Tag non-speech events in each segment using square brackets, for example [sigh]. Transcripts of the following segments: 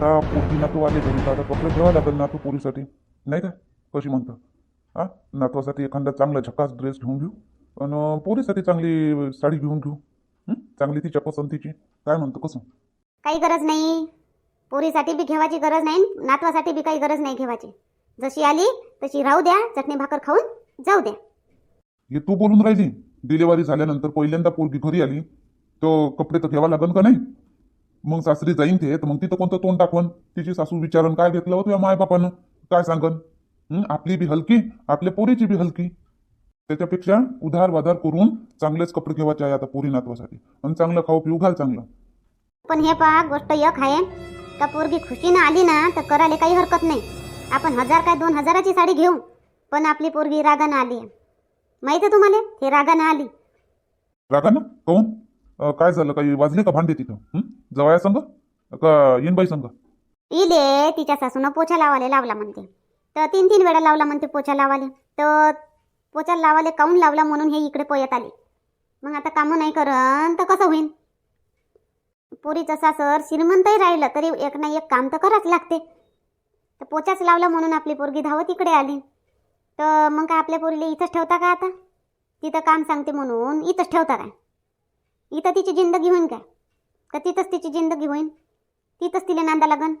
आता पोटी नातू आले घरी तर आता कपडे घ्यावा लागेल नातू पोरीसाठी. नाही काय कशी म्हणतं? हा? नातवासाठी एखादा चांगला झकास ड्रेस घेऊन घेऊ आणि पोरीसाठी चांगली साडी घेऊन घेऊ? चांगली तिच्या पसंतीची काय म्हणतो? कसं? काही गरज नाही. पोरीसाठी बी घेवायची गरज नाही नातवासाठी बी काही गरज नाही घेवायची. जशी आली तशी राहू द्या चटणी भाकर खाऊन जाऊ द्या. हे तू बोलून राहिली. डिलेवरी झाल्यानंतर पहिल्यांदा पोरगी घरी आली. तो कपडे तर घ्यावा लागन का नाही? मग सासरी जाईन ते तर मग तिथं कोणतं तोंड दाखवण तिची सासू विचारन काय घेतलं हो तुझ्या मायबापानं? काय सांगन? हं? आपली बी हलकी आपल्या पोरीची बी हलकी. त्याच्यापेक्षा उधार वाधार करून चांगलेच कपडे घेवायचे आहे आता पोरी नातवासाठी. आणि चांगलं खाऊ पिऊ घाल चांगलं. पण हे पहा गोष्ट एक आहे. का पोरगी खुशीनं आली ना तर करायला काही हरकत नाही. आपण हजार काय दोन हजाराची साडी घेऊ पण आपली पोरगी रागानं आली. माहिती आहे तुम्हाला? हे रागानं आली. रागा ना कहून काय झालं? काही वाजले का भांडे तिथं? हं? संघ का येनबाई संघ इले तिच्या सासूनं पोछा लावाले लावला म्हणते. तर तीन तीन वेळा लावला म्हणते पोछा लावाले तर पोछा लावाले काऊन लावला म्हणून हे इकडे पोयत आले? मग आता कामं नाही करन तर कसं होईन? पोरीचं सासर श्रीमंतही राहिलं तरी एक ना एक काम तर कराच लागते. तर पोचाच लावला म्हणून आपली पोरगी धावत इकडे आली. तर मग काय आपल्या पोरीला इथंच ठेवता का आता? तिथं काम सांगते म्हणून इथंच ठेवता काय? इथं तिची जिंदगी होईन काय? का तिथंच तिची जिंदगी होईन? तिथंच तिला नांदा लागन?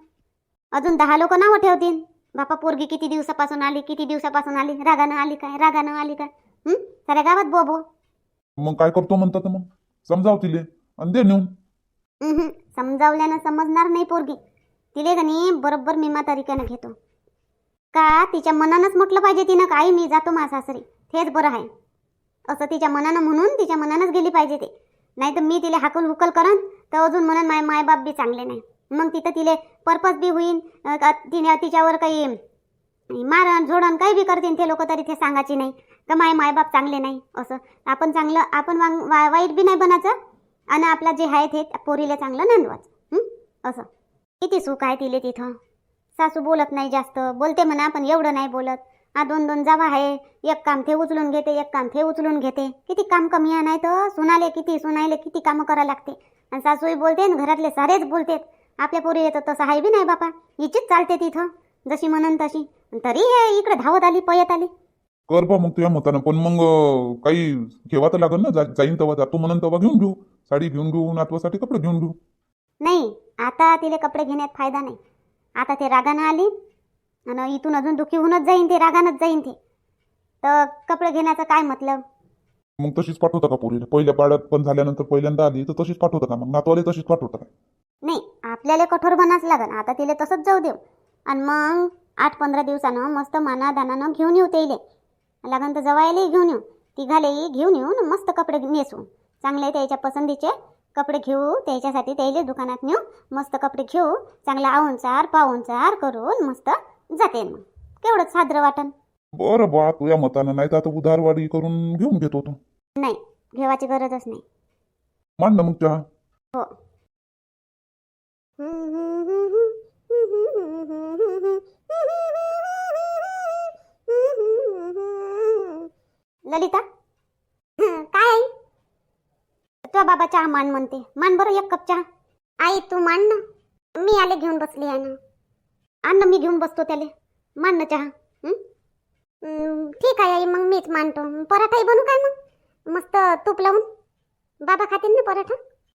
अजून दहा लोक नावं ठेवतील. बापा पोरगी किती दिवसापासून आली किती दिवसापासून आली? रागानं आली काय? रागानं आली काय? हं? साऱ्या गावात बोबो मग काय करतो म्हणतात मग? समजाव तिले. आणि दे नेऊन. उहुं, समजावल्यानं समजणार नाही पोरगी. तिले गणी बरोबर मिमा तरीक्यानं घेतो. का? तिच्या मनानंच म्हटलं पाहिजे तिनं काय मी जातो मा सासरी. तेच बरं आहे. असं तिच्या मनानं म्हणून तिच्या मनानंच गेली पाहिजे ते. नाही तर मी तिला हाकल हुकल करन तर अजून म्हणून माय मायबाप बी चांगले नाही. मग तिथं तिले पर्पज बी होईन तिने तिच्यावर काही मारण झोडण काही बी करतील ते लोक तरी ते सांगायची नाही. तर माय मायबाप चांगले नाही असं. आपण चांगलं आपण वांग वा- वाईट बी नाही बनायचं. आणि आपला जे आहे ते पोरीला चांगलं नांदवायचं. असं. किती सुख आहे तिले तिथं. सासू बोलत नाही जास्त. बोलते म्हणा पण एवढं नाही बोलत. हा दोन दोन जावा आहे. एक काम ते उचलून घेते एक काम ते उचलून घेते. किती काम कमी आहे नाही तर सुनाले किती सुनायले किती कामं करावं लागते. आणि सासूही बोलते आणि घरातले सारेच बोलतेत. आपल्या पोरी येतं तसं आहे बी नाही बापा. हिचीच चालते तिथं. जशी म्हणन तशी. तरी हे इकडे धावत आली पयत आली. कर बा मग तुझ्या मतानं. पण मग अं, काही घेवा तर लागेल ना जा जाईन तेव्हा जातो म्हणून तेव्हा घेऊन घेऊ. साडी घेऊन घेऊ नातवासाठी कपडे घेऊन घेऊ. नाही आता तिले कपडे घेण्यात फायदा नाही. आता ते रागानं आली आणि इथून अजून दुखी होऊनच जाईन ते रागानंच जाईन ते. तर कपडे घेण्याचं काय मतलब? मग तशीच पाठवता का पोरीला पहिल्या पाड्यात पण झाल्यानंतर पहिल्यांदा आली तर तशीच पाठवता का मग? नातवाले तशीच पाठवता का? नाही आपल्याला कठोर बनाच लागन. आता तिले तसंच जाऊ देऊ. आणि मग आठ पंधरा दिवसानं मस्त माना दानानं घेऊन येऊ तेले लागन तर जवायलाही घेऊन येऊ. तिघालेही घेऊन येऊ न मस्त कपडे नेसू. चांगले त्याच्या पसंतीचे कपडे घेऊ. त्याच्यासाठी त्याले दुकानात नेऊ. मस्त कपडे घेऊ. चांगला आवूनचार पाहूनचार करून मस्त जाते मग. केवढंच साजरं वाटन बरं बा तुझ्या मतानं नाही तर आता उधारवाडी करून घेऊन घेतो तो. नाही घेवायची गरजच नाही. मान ना मग चहा. हो. ललिता? हं, काय आई? तुझा बाबा चहा मान म्हणते. मान बरं एक कप चहा. आई तू मान ना. मी आले घेऊन बसली आहे ना. अन्न मी घेऊन बसतो त्याले. मान ना चहा ठीक आहे आई मग मीच मानतो. पराठाही बनू काय मग? मस्त तूप लावून. बाबा खातील ना पराठा?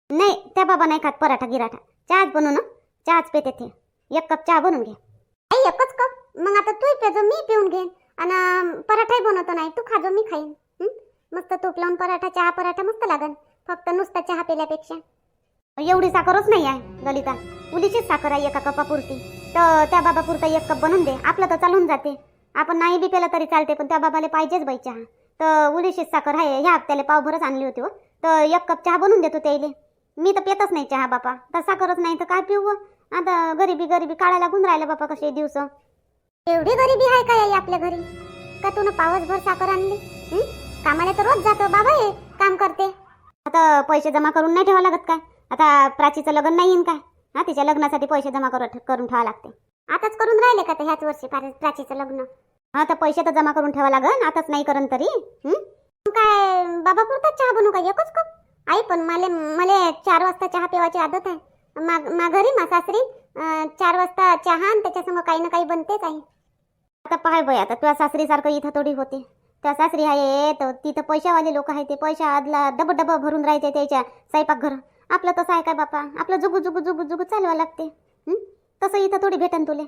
नाही त्या बाबा नाही खात पराठा गिराठा. चहाच बनवू ना. चहाच पेते ते. एक कप चहा बनवून घे. आई एकच कप? मग आता तू पेजो मी पिऊन घेईन. आणि पराठाही बनवतो नाही तू खाजो मी खाईन. मस्त तूप लावून पराठा चहा पराठा मस्त लागन. फक्त नुसता चहा पिल्यापेक्षा. एवढी साखरच नाही आहे ललिता. मुलीचीच साखर आहे एका कपापुरती. तर त्या बाबापुरता एक कप बनवून दे. आपलं तर चालून जाते. आपण नाही बी पेलं तरी चालते पण त्या बाबाला पाहिजेच बाई चहा. तर उलीचीच साखर आहे ह्या हप्त्याला पावभरच आणली होती हो. तर एक कप चहा बनवून देतो त्याइले मी तर पेतच नाही चहा बापा. तर साखरच नाही तर काय पिऊ आता गरिबी गरिबी काळा लागून राहिला बापा कसे दिवस. एवढी गरिबी आहे का आई आपल्या घरी? का तू पावसभर साखर आणली? कामाला तर रोज जातो बाबा हे काम करते. आता पैसे जमा करून नाही ठेवा लागत काय? आता प्राचीचं लग्न नाही येईन काय? हा तिच्या लग्नासाठी पैसे जमा करून करून ठेवा लागते. आताच करून राहिले का ते ह्याच वर्षी प्राचीचं लग्न? हा तर पैसे तर जमा करून ठेवा लागन आताच नाही करण तरी. काय बाबा पुरताच चहा बनवू का? एकच कप? आई पण मला मला चार वाजता चहा पिवायची आदत आहे. मा मा घरी मा सासरी चार वाजता चहा आणि त्याच्यासंग काही ना काही बनतेच आहे. आता पाय बाई आता तुझ्या सासरीसारखं इथं थोडी होते. त्या सासरी आहे तर तिथं पैशावाले लोक आहे ते पैसा आदला डब डब भरून राहायचे त्याच्या स्वयंपाकघर आपलं तसं आहे काय बापा? आपलं जुगू जुगू जुगू जुगू चालवा लागते? तसं इथं थोडी भेटन तुले.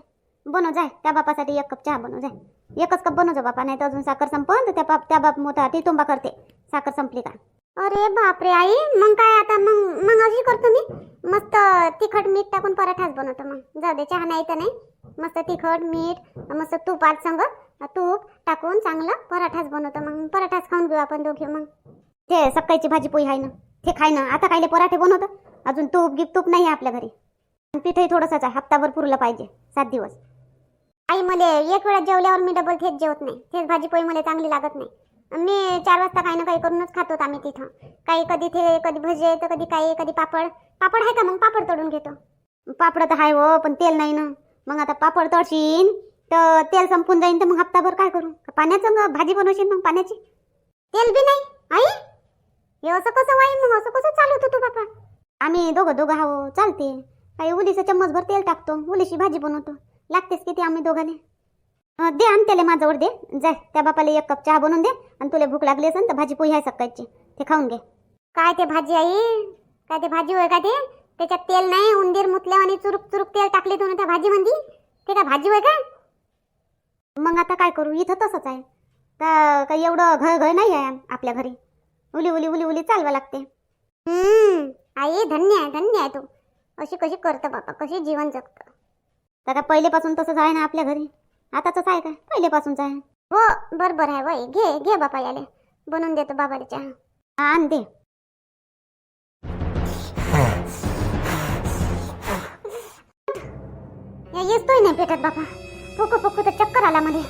बनव जाय. त्या बापासाठी एक कप चहा बनव जाय. एकच कप बनव जा बापा नाही तर अजून साखर संपन तर त्या बाप त्या बाप मोठा टिटुंबा करते. साखर संपली का? अरे बापरे आई. मग काय आता? मग मग अशी करतो मी. मस्त तिखट मीठ टाकून पराठाच बनवतो मग. जाऊ दे चहा नाही तर नाही. मस्त तिखट मीठ मस्त तूप आत संग. तूप टाकून चांगलं पराठाच बनवतो मग. पराठाच खाऊन घेऊ आपण दोघे मग. ते सकाळची भाजी पोळी आहे ना ते खाय ना आता कायले पराठे बनवतो? अजून तूप गिप तूप नाही आहे आपल्या घरी. आणि पिठही थोडंसंच आहे. हप्ताभर पुरलं पाहिजे. सात दिवस. आई मला एक वेळा जेवल्यावर मी डबल थेच जेवत नाही. थेच भाजी पोळी मला चांगली लागत नाही. मी चार वाजता काही ना काही करूनच खातो आम्ही तिथं. काही कधी ते कधी भजे तर कधी काही कधी पापड. पापड आहे का मग? पापड तळून घेतो. पापड तर आहे हो पण तेल नाही ना. मग आता पापड तळशीन तर तेल संपून जाईन तर मग हप्ताभर काय करू? पाण्याचं मग भाजी बनवशील मग पाण्याची? तेल बी नाही? आई? हे असं कसं वाई मग? असं कसं चालवतो तू बापा? आम्ही दोघं दोघं हाव चालते. काही उलीचं चम्मचभर तेल टाकतो उलीची भाजी बनवतो. लागतेच किती आम्ही दोघाले अं, दे आण त्याला माझ्यावर दे. जाय त्या बापाला एक कप चहा बनवून दे आणि तुला भूक लागली असेल तर भाजी पोही आहे सकाळची. ते खाऊन घे. काय ते भाजी आई? काय ते भाजी होय का ते? त्याच्यात तेल नाही उंदीर मुतल्यावानी चुरुक चुरुक तेल टाकले तुम्ही त्या भाजी मध्ये ते काय भाजी होय का? मग आता काय करू? इथं तसंच आहे. तर काही एवढं घळ घळ नाही आहे आपल्या घरी. उली उली उली उली चालवा लागते. हम्म आई धन्य आहे धन्य आहे तू. अशी कशी करतं बापा कशी जीवन जगतं. तर काय पहिलेपासून तसंच आहे ना आपल्या घरी? आताच आहे काय पहिलेपासूनच आहे. हो बरोबर आहे वय घे घे बापा याले. बनवून देतो बाबाला चहा. आण दे. या येतोय नाही पेटत बापा फुकू फुकू तर चक्कर आला मध्ये.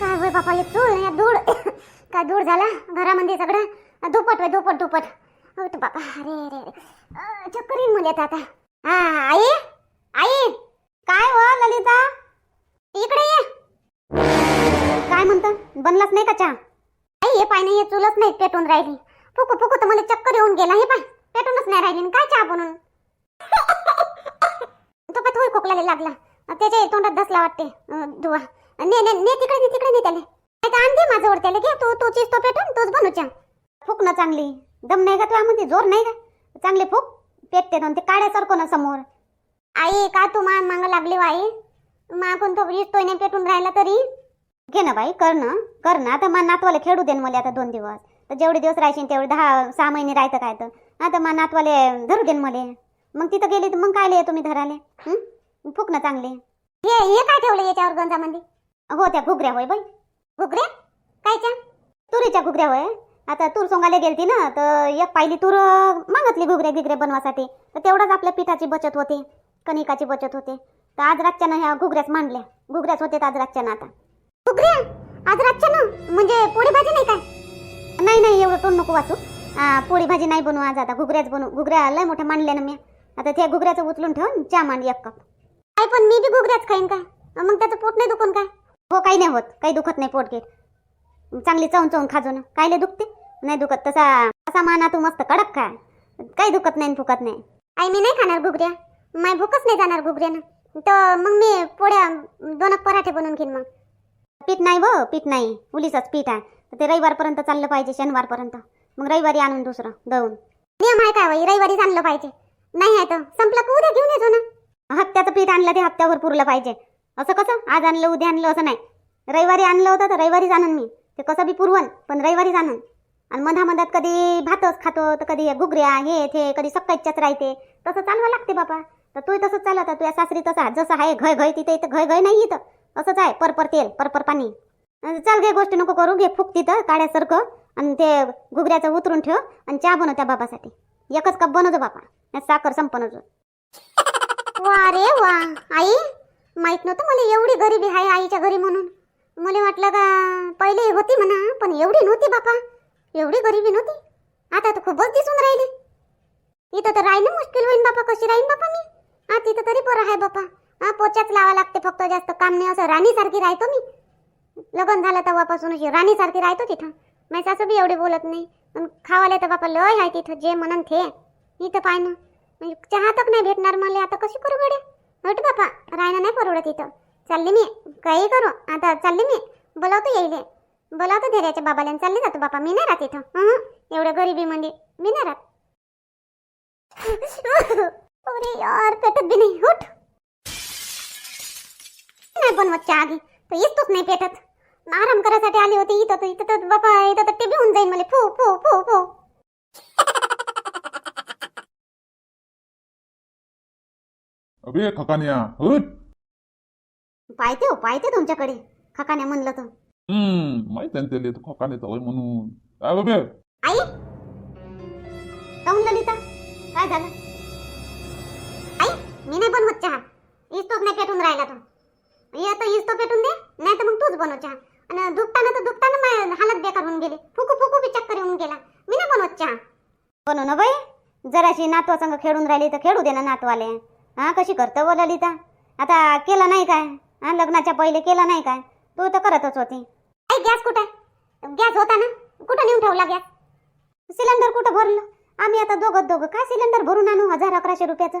काय होय बापा चूळ या धूळ. [coughs] काय धूळ झाला? घरामध्ये सगळं? धुपट वे धुपट धुपट हो तो बाबा अरे अरे अरे. चक्कर येईन मला आता हा आई? आई? काय हो ललिता? इकडे ये. काय म्हणतं? बनलाच नाही का चहा? आई हे पाय नाही हे चुलच नाही पेटून राहिली. फुकू फुकू तर मला चक्कर येऊन गेला हे पाय. पेटूनच नाही राहिली. काय चहा बनून तो का थोडी खोकला लागला त्याच्या तोंडात धसला वाटते. धुवा. ने ने ने तिकडे ने तिकडे ने त्याला. नाही तर आण त्याला. घे तू तू तो पेटून तूच बनू चहा. फुक ना चांगली. दम नाही का तुझ्यामध्ये जोर नाही का? चांगले फुक पेटते ना ते काड्यासारखं ना समोर. आई का तू मा मांग लागली हो आई? मागून तो दिसतोय नाही पेटून राहिला तरी? घे ना बाई कर ना. कर ना. आता मा नातवाले खेळू दे मला आता दोन दिवस. तर जेवढे दिवस राहशील तेवढे दहा सहा महिने राहतं काय तर. आता मा नातवाले धरू दे मले. मग तिथं गेली तर मग काय लिहे तुम्ही धराले? हं? फुक ना चांगले. हे हे काय ठेवलं याच्यावर गंजामध्ये हो त्या घुगऱ्या होय बाई. घुगऱ्या? कायच्या? तुरीच्या घुगऱ्या होय. आता तूर सोंगायला गेलती ना तर एक पाहिली तूर मागतली घुगरे घिगरे बनवासाठी. तर तेवढाच आपल्या पिठाची बचत होते कणिकाची बचत होते. तर आज रातच्यानं ह्या घुगऱ्याच मांडल्या. घुगऱ्याच होते आज रातच्यानं आता. घुगऱ्या? आज रातच्यानं? म्हणजे पोळी भाजी नाही काय? नाही नाही एवढं तोंड नको वाचू. पोळी भाजी नाही बनवू आज आता. घुगऱ्याच बनवू. घुगऱ्या लय मोठ्या मांडल्या ना मी. आता त्या घुगऱ्याचं उचलून ठेवून चहा मांड एक कप. काय पण मी बी घुगऱ्याच खाईन काय? मग त्याचं पोट नाही दुखून काय? हो काही नाही होत. काही दुखत नाही पोट घेत चांगली चवून चवून खाजो ना कायले दुखते? नाही दुखत तसा असा माना तू मस्त कडक खा. काही दुखत नाही फुकत नाही. आई मी नाही खाणार घुगऱ्या. माय भूकच नाही जाणार घुगऱ्यानं. तर मग मी पोळ्या दोन पराठे बनवून घेईन मग. पीठ नाही व पीठ नाही. उलीचंच पीठ आहे. ते रविवारपर्यंत चाललं पाहिजे शनिवारपर्यंत. मग रविवारी आणून दुसरं दळून. नियम आहे काय रविवारीच आणलं पाहिजे. नाही आहे तर. संपलं का उद्या घेऊन येतो ना हप्त्याचं पीठ आणलं ते हप्त्यावर पुरलं पाहिजे. असं कसं? आज आणलं उद्या आणलं असं नाही. रविवारी आणलं होतं तर रविवारीच आणून मी. ते कसं बी पुरवण पण रविवारीच आणून. आणि मधामधात कधी भातच खातो तर कधी घुगऱ्या हे ते कधी सकाळच्याच राहते. तसं चालवा लागते बाबा तर तू तसंच चालत तुझ्या सासरी तसा जसं आहे घय घय तिथे इथं घय घय नाही इथं. असंच आहे परपर तेल परपर पाणी. चाल घे गोष्टी नको करू घे फुक तिथं काड्यासारखं. आणि ते घुगऱ्याचं उतरून ठेव आणि चहा बनव त्या बाबासाठी. एकच कप बनवतो बापा साखर संपन अजून वा रे वा. आई माहीत नव्हतं मला एवढी गरिबी आहे आईच्या घरी म्हणून. मला वाटलं का पहिले होती म्हणा पण एवढी नव्हती बापा. एवढी गरिबी नव्हती? आता तर खूपच दिसून राहिली. इथं तर राहिलं मुश्किल होईन बापा कशी राहीन बापा मी? हा तिथं तरी बरं आहे बापा. हा पोचाच लावा लागते फक्त जास्त काम नाही असं राणीसारखी राहतो मी. लग्न झालं तेव्हापासून अशी राणीसारखी राहतो तिथं. माझी सासू बी एवढी बोलत नाही. पण खावाले तर बापा लय आहे तिथं जे म्हणन थे इथं पाय ना. म्हणजे चहा तक नाही भेटणार मला आता कशी करू गड्या? हट बापा राहणं नाही परवडत इथं. चालली मी काही करू. आता चालली मी बोलावतो येईल. बोलावतो धैर्याच्या बाबाला चालली जातो बापा. मी नाही राहत इथं एवढं गरिबी म्हणजे मी नाही राहत [laughs] अरे यार पेटत बी नाही. उठ. नाही बनवत चहा आगी तर येतोच नाही पेटत. आराम करायसाठी आली होती. इथं इथं तर बापा इथं तर टीव्ही होऊन जाईल मला. फू फू फू फू. अबे खकान्या हट पाहते हो पाहते तुमच्याकडे. खकाने म्हणलं तर. हम्म माहीत आहे ना त्याला तो खकाने होय म्हणून काय बाबे आई काऊन ललिता काय झालं आई मी नाही बनवत चहा इस्तोच नाही पेटून राहिला तो ये तर इस्तो पेटून दे नाही तर मग तूच बनव चहा आणि दुखताना तर दुखताना माझी हालत बेकार होऊन गेली फुकू फुकू बी चक्कर येऊन गेला मी नाही बनवत चहा बनव ना बाई जराशी नातवा संग खेळून राहिली तर खेळू दे ना नातवाले हा कशी करतं व ललिता आता केलं नाही काय हा लग्नाच्या पहिले केलं नाही काय तू तर करतच होती आहे गॅस कुठं गॅस होता ना? कुठं नेऊन ठेवला गॅस? सिलेंडर कुठं भरलं? आम्ही आता दोघं दोघं काय सिलेंडर भरून आणू हजार अकराशे रुपयाचं?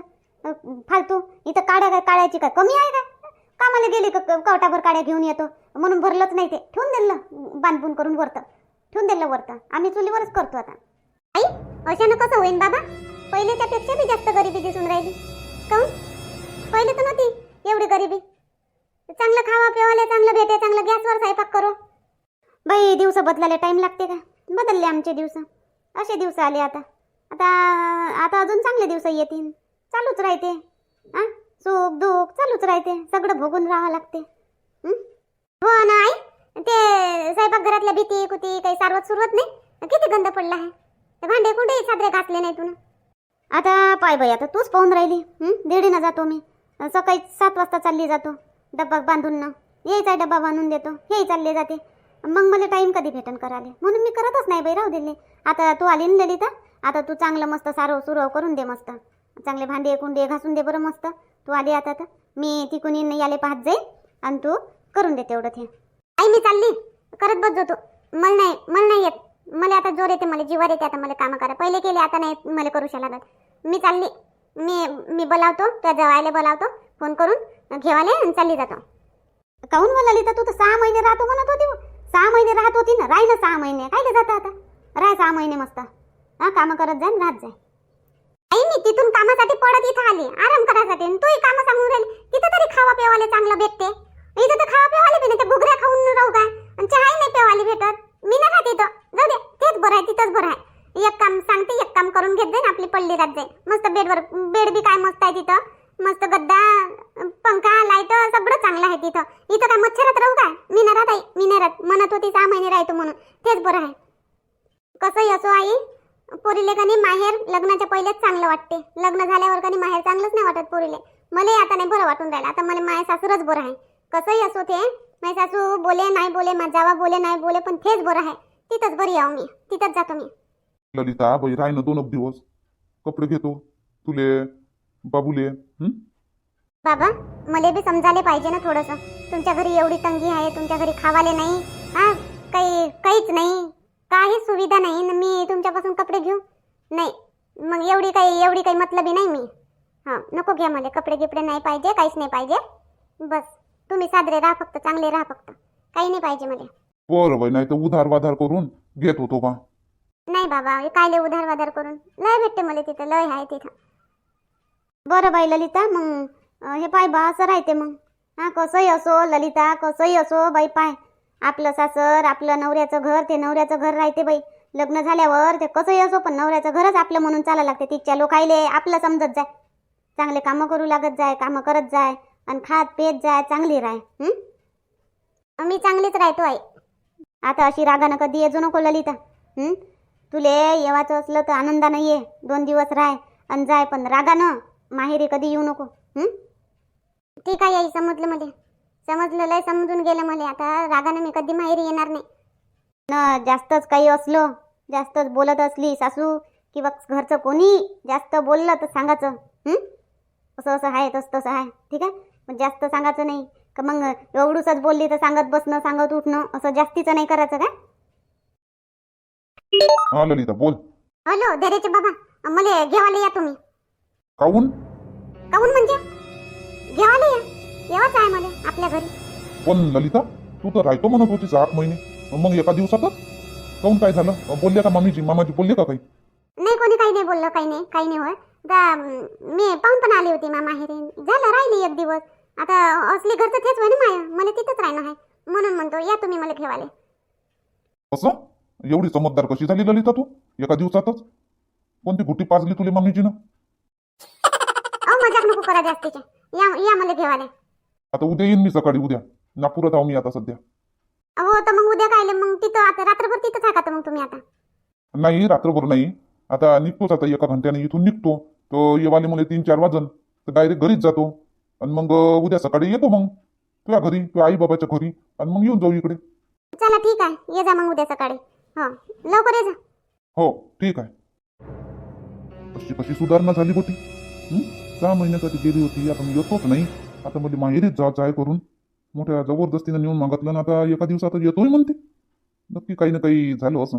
फालतू. इथं काड्या काय काढायची काय? कमी आहे काय? कामाला गेली का कवटाभर काड्या घेऊन येतो. म्हणून भरलंच नाही ते. ठेवून दिलं बांधून करून वरतं. ठेवून दिलं वरतं. आम्ही चुलीवरच करतो आता. आई अशानं कसं होईन बाबा? पहिले पेक्षा बी जास्त गरिबी दिसून राहिली. काऊन पहिले तर नव्हती एवढी गरिबी. चांगलं खावा पिवाले चांगलं भेटे चांगलं गॅसवर स्वयंपाक करो. बाई दिवस बदलायला टाईम लागते का? बदलले आमचे दिवस. असे दिवस आले आता. आता आता अजून चांगले दिवस येतील. चालूच राहते. हा सुख दुःख चालूच राहते. सगळं भोगून राहावं लागते. हो? ना आई? ते स्वयंपाकघरातल्या भीती कुती काही सारवत सुरवत नाही? किती गंध पडला आहे? ते भांडे कुठे सादरे घातले नाही तुला आता पाय बाई आता तूच पाहून राहिली. दीडीनं जातो मी. सकाळी सात वाजता चालली जातो. डब्बा बांधून ना. यायचा डब्बा बांधून देतो. हेही चालले जाते. मग मला टाईम कधी भेटन कराले म्हणून मी करतच नाही बाई राहू दिले आता तू आली ना ललिता आता तू चांगलं मस्त सारव सुरव करून दे मस्त. चांगले भांडे कुंडे घासून दे बरं मस्त. तू आली आता तर. मी तिकून येईन याले पाहत जाईल आणि तू करून दे तेवढं ते. आई मी चालली. करत बस तू. मला नाही मला नाही येत. मला आता जोर येते मला जीवार येते आता मला कामं करा पहिले केले आता नाही मला करू लागत मी चालली. मी मी बोलावतो त्या जवायला बोलावतो. फोन करून घेवाले आणि चालली जातो. काहून बोलाली तर तू तर सहा महिने राहतो म्हणत होती. सहा महिने राहत होती ना राहिलं सहा महिने. काय जाता आता. राह सहा महिने मस्त. हा कामं करत जाईन राहत जाय आई मी तिथून कामासाठी पडत इथं आली. आराम करायसाठी. तू तूही कामं सांगून राहिली. तिथं तरी खावा पेवाले चांगलं भेटते. इथं तर खावा पेवाले बी नाही घुगऱ्या खाऊन राहू काय आणि चहाही नाही पेवाले भेटत. मी नाही खाते इथं. जाऊ दे. तेच बरं आहे तिथंच बरं आहे. एक काम सांगते एक काम करून घेत जाईन आपली पडली राहत जाईन. मस्त बेडवर बेड बी काय मस्त आहे तिथं. मस्त गद्दा पंखा लाइट सगळं चांगलं आहे तिथं. इथं काय मच्छरात राहू काय? मी नाही राहत आई मी नाही राहत म्हणत होती सहा महिने राहतो म्हणून. तेच बरं आहे. कसंही असो आई? पोरीले कनी माहेर लग्नाच्या पहिलेच चांगलं वाटते. लग्न झाल्यावर कनी माहेर चांगलंच नाही वाटत पोरीले. मला आता नाही बरं वाटून राहिलं. आता मला माय सासूरच बरं आहे. कसंही असो ते? माझी सासू बोले नाही बोले माझा जावा बोले नाही बोले पण तेच बरं आहे. तिथंच बरी आहो मी. तिथंच जातो मी. ललिता बाई राही ना दोन दिवस. कपडे घेतो. तुले बाबूले. हं? बाबा मला बी समजायला पाहिजे ना थोडंसं. तुमच्या घरी एवढी तंगी आहे तुमच्या घरी खावाले नाही हा? काही काहीच नाही. काही सुविधा नाही न मी तुमच्यापासून कपडे घेऊ? नाही. मग एवढी काही एवढी काही मतलबी नाही मी. हां नको घ्या मला. कपडे गिपडे नाही पाहिजे काहीच नाही पाहिजे. बस. तुम्ही साजरे राहा फक्त चांगले राहा फक्त. काही नाही पाहिजे मला. बरं बाई नाही तर उधार वाधार करून घेत होतो का नाही बाबा कायले उधार वाधार करून? लय भेटते मला तिथं लय आहे तिथं. बरं बाई ललिता मग हे पाय बा असं राहते मग. हा कसंही असो ललिता कसंही असो बाई पाय. आपलं सासर आपलं नवऱ्याचं घर ते नवऱ्याचं घर राहते बाई. लग्न झाल्यावर ते कसंही असो पण नवऱ्याचं घरच आपलं म्हणून चालायला लागते. तिच्या लोकायले आपलं समजत जाय. चांगले कामं करू लागत जाय कामं करत जाय आणि खात पेत जाय चांगली राय मी चांगलीच राहतो आहे आता अशी रागानं कधी येजो नको ललिता तुले येवाचं असलं तर आनंदानं ये दोन दिवस राय आणि जाय पण रागानं माहेरी कधी येऊ नको? ठीक आहे आई समजलं मला? समजलं लय समजून गेलं मला. आता रागानं मी कधी माहेरी येणार नाही. न जास्तच काही असलो जास्तच बोलत असली सासू किंवा घरचं कोणी जास्त बोललं तर सांगायचं? असं असं आहे तसं तसं आहे. ठीक आहे? पण जास्त सांगायचं नाही. का मग एवढूसच बोलली तर सांगत बसणं सांगत उठणं असं जास्तीचं नाही करायचं का? ललिता बोल. हॅलो धैर्याचे बाबा मला घेवायला या तुम्ही. काहून काहून म्हणजे? घेवाले या. येवाच आहे मला आपल्या घरी. पण ललिता तू तर राहतो म्हणत होतीस आठ महिने. मग एका दिवसातच? काऊन काय झालं? बोलले का मामीजी? मामाजी बोलले का काही? नाही कोणी काही नाही बोललं काही नाही काही नाही होय अं, मी पाहून पण आली होती मामा हेरे झालं राहिली एक दिवस. आता असली घरचं तेच होय ना माया. मला तिथंच राहणं आहे. म्हणून म्हणतो या तुम्ही मला घेवाले. असं? एवढी समजदार कशी झाली ललिता तू? एका दिवसातच? कोणती गुटी पाजली तुले मामीजीनं? अहो मजाक नको करा जास्तीचे. या या मला घेवाले. आता उद्या येईन मी सकाळी उद्या. नागपुरात आहो मी आता सध्या. हो तर मग उद्या कायले मग तिथं आता रात्रभर तिथंच आहे का तर मग तुम्ही आता? नाही रात्रभर नाही. आता निघतोच आता एका घंट्याने इथून निघतो. तो येवाले मला तीन चार वाजन. तर डायरेक्ट घरीच जातो. आणि मग उद्या सकाळी येतो मग. तुझ्या घरी तुझ्या आई बाबाच्या घरी. आणि मग येऊन जाऊ इकडे. चला ठीक आहे. ये जा मग उद्या सकाळी. हो लवकर ये जा. हो ठीक आहे. कशी कशी सुधारणा झाली होती. सहा महिन्यासाठी गेली होती. आता मी येतोच नाही. आता मला माहेरीच जायचं आहे करून. मोठ्या जबरदस्तीनं नेऊन मागतलं ना आता एका दिवसात येतोय म्हणते. नक्की काही ना काही झालं असं